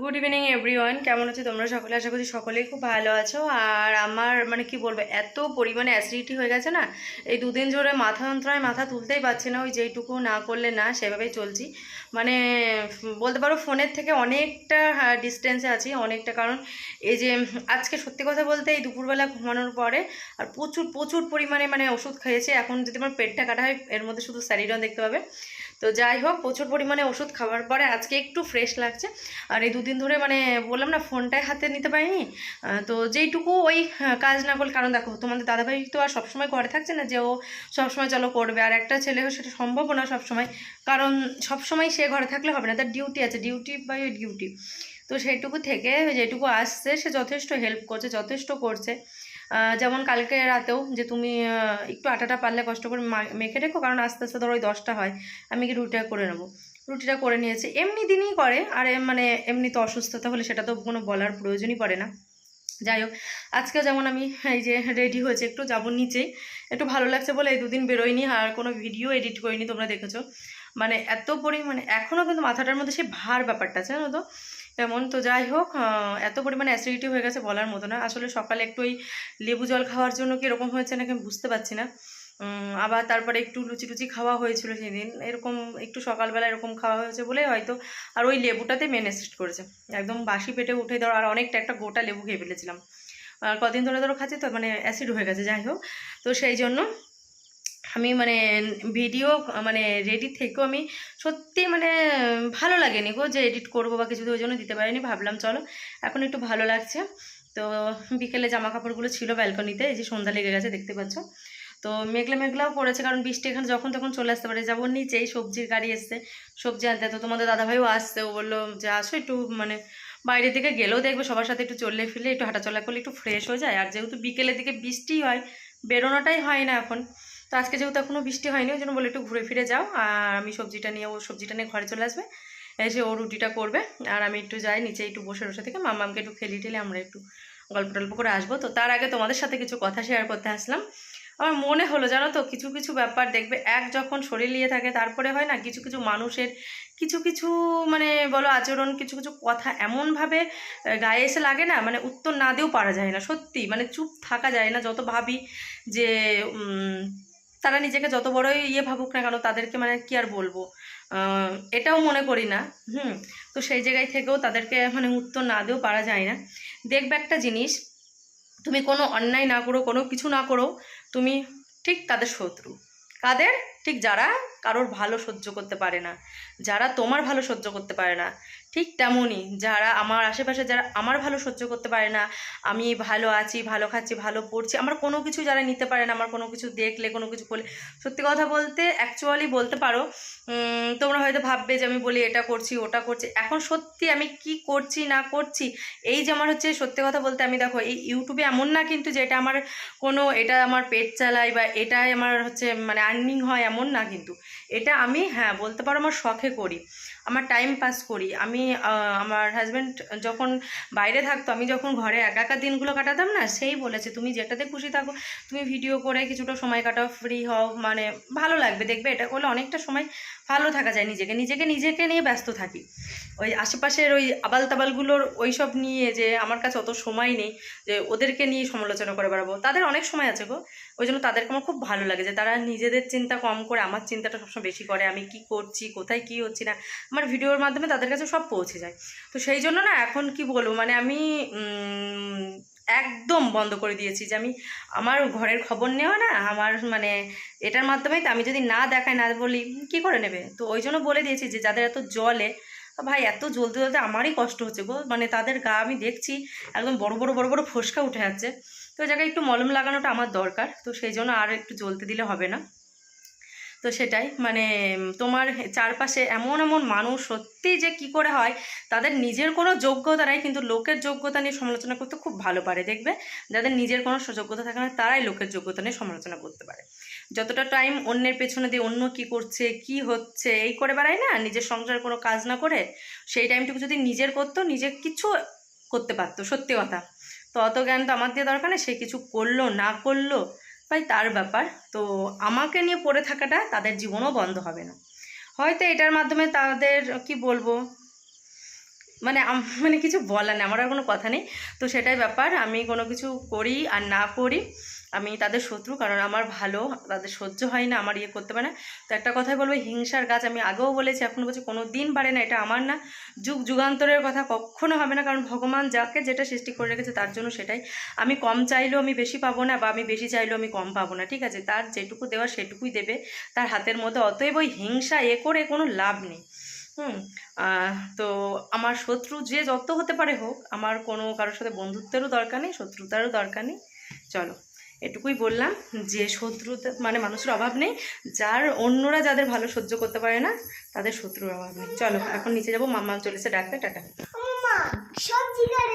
Good evening everyone কেমন আছো তোমরা সকলে? আশা করছি সকলেই খুব ভালো আছো। আর আমার মানে কি বলব, এত পরিমাণে অ্যাসিডিটি হয়ে গেছে না, এই দুদিন ধরে মাথা যন্ত্রণায় মাথা তুলতেই পারছি না, ওই যেইটুকু না করলে না, সেভাবেই চলছি। মানে বলতে পারো, ফোনের থেকে অনেকটা ডিস্টেন্সে আছি, অনেকটা। কারণ এই যে, আজকে সত্যি কথা বলতে এই দুপুরবেলা ঘুমানোর পরে আর প্রচুর প্রচুর পরিমাণে মানে ওষুধ খেয়েছি এখন যদি আমার পেটটা কাটা হয়, এর মধ্যে শুধু স্যারিডন দেখতে পাবে। তো যাই হোক, প্রচুর পরিমাণে ওষুধ খাওয়ার পরে আজকে একটু ফ্রেশ লাগছে। আর এই দুদিন ধরে মানে বললাম না, ফোনটাই হাতে নিতে পারিনি। তো যেইটুকু ওই কাজ না করলে, কারণ দেখো, তোমাদের দাদাভাই তো আর সবসময় ঘরে থাকছে না, যে ও সবসময় চলো করবে, আর একটা ছেলে হয়ে সেটা সম্ভবও না সবসময়। কারণ সবসময় সে ঘরে থাকলে হবে না, তার ডিউটি আছে ডিউটি বাই ডিউটি তো সেইটুকু থেকে যেটুকু আসছে, সে যথেষ্ট হেল্প করছে, যথেষ্ট করছে। যেমন কালকে রাতেও যে তুমি একটু আটাটা পারলে কষ্ট করে মেখে রেখো, কারণ আস্তে আস্তে ধরো ওই দশটা হয়, আমি কি রুটিটা করে নেব। রুটিটা করে নিয়েছে, এমনি দিনই করে, আর মানে এমনি তো অসুস্থতা হলে সেটা তো কোনো বলার প্রয়োজনই পড়ে না। যাই হোক, আজকে যেমন আমি এই যে রেডি হয়েছে, একটু যাব নিচেই, একটু ভালো লাগছে বলে এই দুদিন বেরোয়নি, আর কোনো ভিডিও এডিট করিনি, তোমরা দেখেছ। মানে এত পরিমাণে এখনও কিন্তু মাথাটার মধ্যে সেই ভার ব্যাপারটা আছে জানো তো? তেমন তো যাই হোক এত পরিমাণে অ্যাসিডিটি হয়ে গেছে বলার মতো না। আসলে সকালে একটু ওই লেবু জল খাওয়ার জন্য কি এরকম হয়েছে নাকি আমি বুঝতে পারছি না। আবার তারপরে একটু লুচি টুচি খাওয়া হয়েছিল সেদিন। এরকম একটু সকালবেলা এরকম খাওয়া হয়েছে বলে হয়তো আর ওই লেবুটাতে মেন অ্যাসিড করেছে। একদম বাসি পেটে উঠে ধরো আর অনেকটা একটা গোটা লেবু খেয়ে ফেলেছিলাম। আর কদিন ধরে ধরো খাচ্ছি তো মানে অ্যাসিড হয়ে গেছে, যাই হোক। তো সেই জন্য আমি মানে ভিডিও মানে রেডি থেকেও আমি সত্যি মানে ভালো লাগেনি গো যে এডিট করব বা কিছু ওই জন্য দিতে পারিনি। ভাবলাম চলো, এখন একটু ভালো লাগছে। তো বিকেলে জামা কাপড়গুলো ছিল ব্যালকনিতে এই যে সন্ধ্যা লেগে গেছে দেখতে পাচ্ছ। তো মেঘলা মেঘলাও পড়েছে কারণ বৃষ্টি এখানে যখন তখন চলে আসতে পারে। যাব নিচেই, সবজির গাড়ি এসছে, সবজি আনতে। তো তোমাদের দাদাভাইও আসছে, ও বলল, যে আসো একটু মানে বাইরে থেকে গেলেও দেখবে, সবার সাথে একটু চললে ফিরলে, একটু হাঁটাচলা করলে একটু ফ্রেশ হয়ে যায়। আর যেহেতু বিকেলের দিকে বৃষ্টি হয়, বেরোনোটাই হয় না এখন। তো আজকে যেহেতু এখনও বৃষ্টি হয়নি, ওই জন্য বলে একটু ঘুরে ফিরে যাও। আর আমি সবজিটা নিয়ে, ও সবজিটা নিয়ে ঘরে চলে আসবে। এসে ও রুটিটা করবে। আর আমি একটু যাই, নিচে একটু বসে বসে থেকে মামামকে একটু খেলি টেলে, আমরা একটু গল্প টল্প করে আসব। তো তার আগে তোমাদের সাথে কিছু কথা শেয়ার করতে আসলাম। আমার মনে হলো, জানো তো, কিছু কিছু ব্যাপার দেখবে, এক যখন শরীর নিয়ে থাকে, তারপরে হয় না, কিছু কিছু মানুষের কিছু কিছু মানে বলো, আচরণ, কিছু কিছু কথা এমনভাবে গায়ে এসে লাগে না মানে উত্তর না দিয়েও পারা যায় না, সত্যি। মানে চুপ থাকা যায় না, যত ভাবি যে তারা নিজেকে যত বড়ই ইয়ে ভাবুক না কেন, তাদেরকে মানে কি আর বলব? এটাও মনে করি না, হুম? তো সেই জায়গায় থেকেও তাদেরকে মানে উত্তর না দিয়েও পারা যায় না। দেখবে একটা জিনিস, তুমি কোনো অন্যায় না করো, কোনো কিছু না করো, তুমি ঠিক তাদের শত্রু। কাদের ঠিক যারা কারোর ভালো সহ্য করতে পারে না, যারা তোমার ভালো সহ্য করতে পারে না ঠিক তেমনই যারা আমার আশেপাশে যারা আমার ভালো সহ্য করতে পারে না, আমি ভালো আছি, ভালো খাচ্ছি, ভালো পড়ছি, আমার কোনো কিছু যারা নিতে পারে না, আমার কোনো কিছু দেখলে, কোনো কিছু করলে সত্যি কথা বলতে অ্যাকচুয়ালি বলতে পারো তোমরা হয়তো ভাববে যে আমি বলি এটা করছি, ওটা করছি, এখন সত্যি আমি কি করছি, না করছি, এই যে আমার হচ্ছে সত্যি কথা বলতে আমি দেখো, এই ইউটিউবে এমন না কিন্তু যে এটা আমার কোনো, এটা আমার পেট চালাই বা এটাই আমার হচ্ছে মানে আর্নিং হয় এমন না কিন্তু। এটা আমি হ্যাঁ বলতে পারো আমার শখে করি। আমার টাইম পাস করি। আমি আমার হাজব্যান্ড যখন বাইরে থাকতো, আমি যখন ঘরে একা একা দিনগুলো কাটাতাম না, সেই বলেছে, তুমি যেটাতে খুশি থাকো, তুমি ভিডিও করে কিছুটা সময় কাটাও ফ্রি হও মানে ভালো লাগবে, দেখবে এটা করলে অনেকটা সময় ভালো থাকা যায় নিজেকে নিজেকে নিজেকে নিয়ে ব্যস্ত থাকি। ওই আশেপাশের ওই আবাল তাবালগুলোর ওই সব নিয়ে যে আমার কাছে অত সময় নেই, যে ওদেরকে নিয়ে সমালোচনা করে বেড়াবো। তাদের অনেক সময় আছে গো। ওই জন্য তাদেরকে আমার খুব ভালো লাগে যে তারা নিজেদের চিন্তা কম করে, আমার চিন্তাটা সবসময় বেশি করে, আমি কি করছি, কোথায় কি হচ্ছি না, আমার ভিডিওর মাধ্যমে তাদের কাছে সব পৌঁছে যায়। তো সেই জন্য না এখন কি বলব মানে আমি একদম বন্ধ করে দিয়েছি যে আমি আমার ঘরের খবর নেওয়া না, আমার মানে এটার মাধ্যমেই তো আমি যদি না দেখাই, না বলি, কি করে নেবে? তো ওই জন্য বলে দিয়েছি যে যাদের এত জলে ভাই, এত জ্বলতে জ্বলতে আমারই কষ্ট হচ্ছে গো। মানে তাদের গা আমি দেখছি, একদম বড় বড় বড় বড় ফোসকা উঠে যাচ্ছে। তো জায়গায় একটু মলম লাগানোটা আমার দরকার, তো সেই জন্য আর একটু জ্বলতে দিলে হবে না। তো সেটাই মানে তোমার চারপাশে এমন এমন মানুষ সত্যি যে কি করে হয়, তাদের নিজের কোনো যোগ্যতা নাই, কিন্তু লোকের যোগ্যতা নিয়ে সমালোচনা করতে খুব ভালো পারে, দেখবে? যাদের নিজের কোনো যোগ্যতা থাকে না, তারাই লোকের যোগ্যতা নিয়ে সমালোচনা করতে পারে। যতটা টাইম অন্যের পেছনে দিয়ে অন্য কি করছে, কি হচ্ছে, এই করে বেড়ায় না, নিজের সংসারে কোনো কাজ না করে, সেই টাইমটুকু যদি নিজের করতো, নিজে কিছু করতে পারতো, সত্যি কথা। তো অত জ্ঞান তো আমার দিয়ে দরকার নেই, সে কিছু করল, না করল ভাই তার ব্যাপার। তো আমাকে নিয়ে পড়ে থাকাটা তাদের জীবনও বন্ধ হবে না। হয়তো এটার মাধ্যমে তাদের, কি বলব মানে মানে কিছু বলার নেই, আমার আর কোনো কথা নেই। তো সেটাই ব্যাপার, আমি কোনো কিছু করি আর না করি, আমি তাদের শত্রু, কারণ আমার ভালো, তাদের সহ্য হয় না, আমার ইয়ে করতে পারে না। তো একটা কথাই বলব, হিংসার গাছ, আমি আগেও বলেছি, এখন বলছি কোনো দিন পারে না, এটা আমার না। যুগ, যুগান্তরের কথা কখনো হবে না, কারণ ভগবান যাকে যেটা সৃষ্টি করে রেখেছে, তার জন্য সেটাই। আমি কম চাইলেও আমি বেশি পাবো না, বা আমি বেশি চাইলেও আমি কম পাবো না, ঠিক আছে? তার যেটুকু দেওয়া সেটুকুই দেবে, তার হাতের মধ্যে। অতএব ওই হিংসা এ করে কোনো লাভ নেই। হুম। তো আমার শত্রু যে যত হতে পারে হোক আমার কোনো কারোর সাথে বন্ধুত্বেরও দরকার নেই শত্রুতারও দরকার নেই। চলো এটুকুই বললাম যে শত্রুতা মানে মানুষের অভাব নেই। যার অন্যরা যাদের ভালো সহ্য করতে পারে না তাদের শত্রুর অভাব নেই। চলো এখন নিচে যাব মাম্মা চলেছে ডাক্তার টাটা।